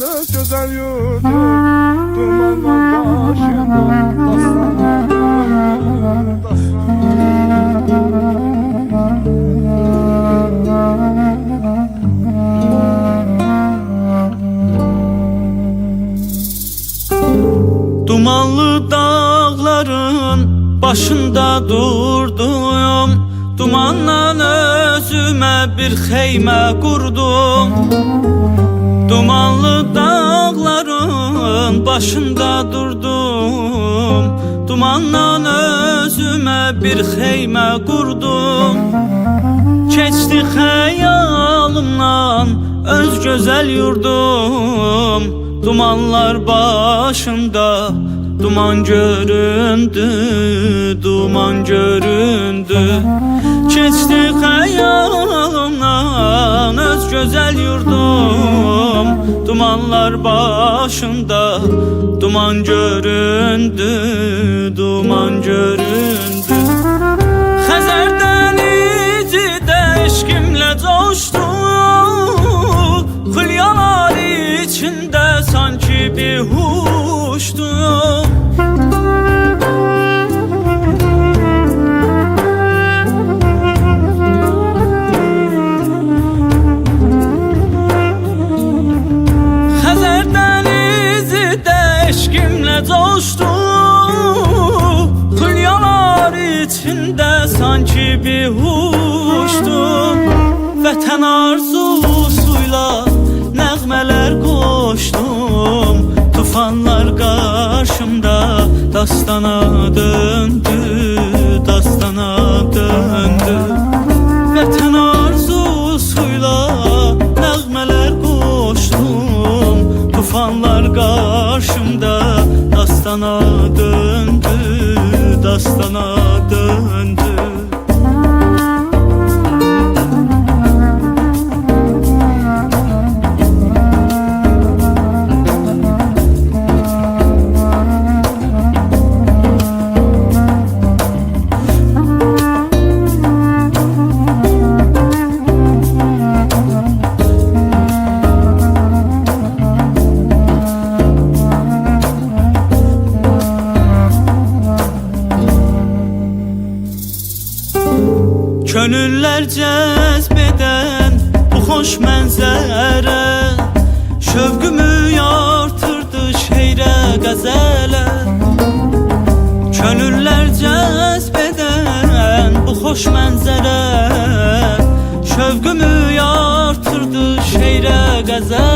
öz güzel Dastan Dumanlı dağların başında durdum. Dumanla özüme bir xeymə qurdum Dumanlı dağların başında durdum. Dumanla özüme bir xeymə qurdum. Keçdi xəyalımdan öz gözəl yurdum. Dumanlar başımda Duman göründü, duman göründü. Keçdi xəyalımdan öz gözəl yurdum Dumanlar başımda Duman göründü, duman göründü. Xəzər dənizi də eşqimlə coşdu Xülyalar içində də eşqimlə coşdu Xülyalar içində sanki bir huşdu Vətən arzusuyla nəğmələr qoşdum dastana Gönüller cezbeden bu hoş mənzərə Şövqümü yartırdı şeyrə qəzələ Könüllər cəzbədən bu xoş mənzərə Şövqümü yartırdı şeyrə qəzələ